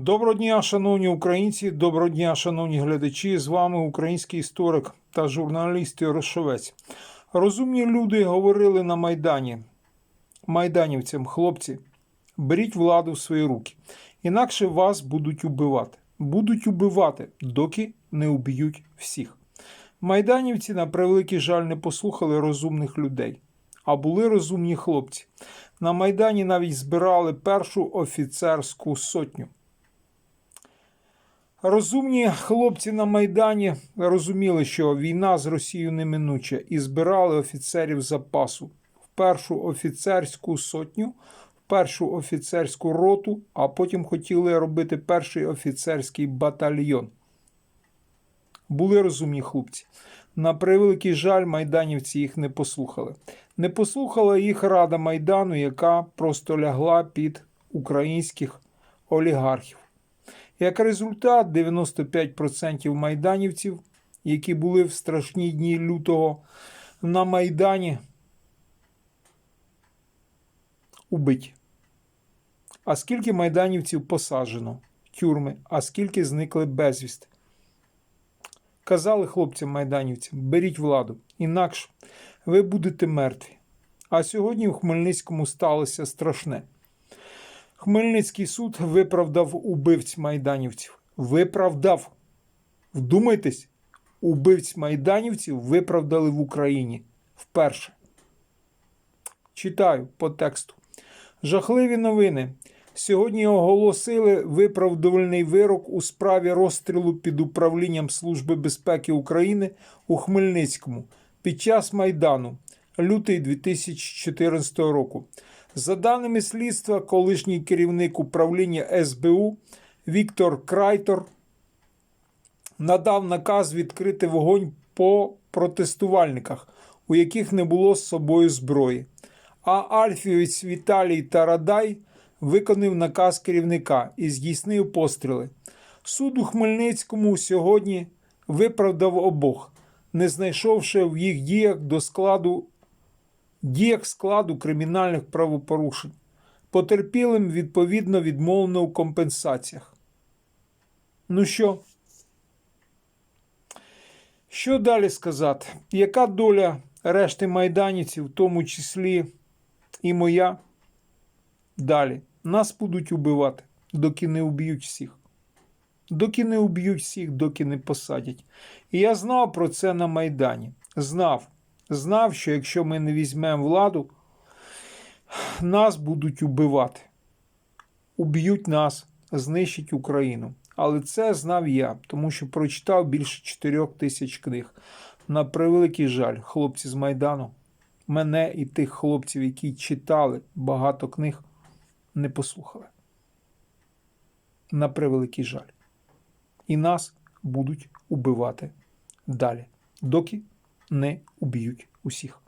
Доброго дня, шановні українці, доброго дня, шановні глядачі. З вами український історик та журналіст Ярошовець. Розумні люди говорили на Майдані майданівцям, хлопці, беріть владу в свої руки, інакше вас будуть убивати. Будуть убивати, доки не уб'ють всіх. Майданівці, на превеликий жаль, не послухали розумних людей, а були розумні хлопці. На Майдані навіть збирали першу офіцерську сотню. Розумні хлопці на Майдані розуміли, що війна з Росією неминуча, і збирали офіцерів запасу в першу офіцерську сотню, в першу офіцерську роту, а потім хотіли робити перший офіцерський батальйон. Були розумні хлопці. На превеликий жаль, майданівці їх не послухали. Не послухала їх рада Майдану, яка просто лягла під українських олігархів. Як результат, 95% майданівців, які були в страшні дні лютого на Майдані, убиті. А скільки майданівців посаджено в тюрми, а скільки зникли безвісти? Казали хлопцям майданівцям, беріть владу, інакше ви будете мертві. А сьогодні в Хмельницькому сталося страшне. Хмельницький суд виправдав убивць майданівців. Виправдав. Вдумайтесь, убивць майданівців виправдали в Україні вперше. Читаю по тексту. Жахливі новини. Сьогодні оголосили виправдувальний вирок у справі розстрілу під управлінням Служби безпеки України у Хмельницькому під час Майдану, лютий 2014 року. За даними слідства, колишній керівник управління СБУ Віктор Крайтор надав наказ відкрити вогонь по протестувальниках, у яких не було з собою зброї. А Альфівець Віталій Тарадай виконав наказ керівника і здійснив постріли. Суд у Хмельницькому сьогодні виправдав обох, не знайшовши в їх діях до складу діях складу кримінальних правопорушень. Потерпілим відповідно відмовлено у компенсаціях. Ну що? Що далі сказати? Яка доля решти майданівців, в тому числі і моя? Далі. Нас будуть убивати, доки не уб'ють всіх. Доки не уб'ють всіх, доки не посадять. І я знав про це на Майдані. Знав. Знав, що якщо ми не візьмемо владу, нас будуть убивати. Уб'ють нас, знищать Україну. Але це знав я, тому що прочитав більше 4 тисяч книг. На превеликий жаль, хлопці з Майдану, мене і тих хлопців, які читали багато книг, не послухали. На превеликий жаль. І нас будуть убивати далі, доки не уб'ють усіх.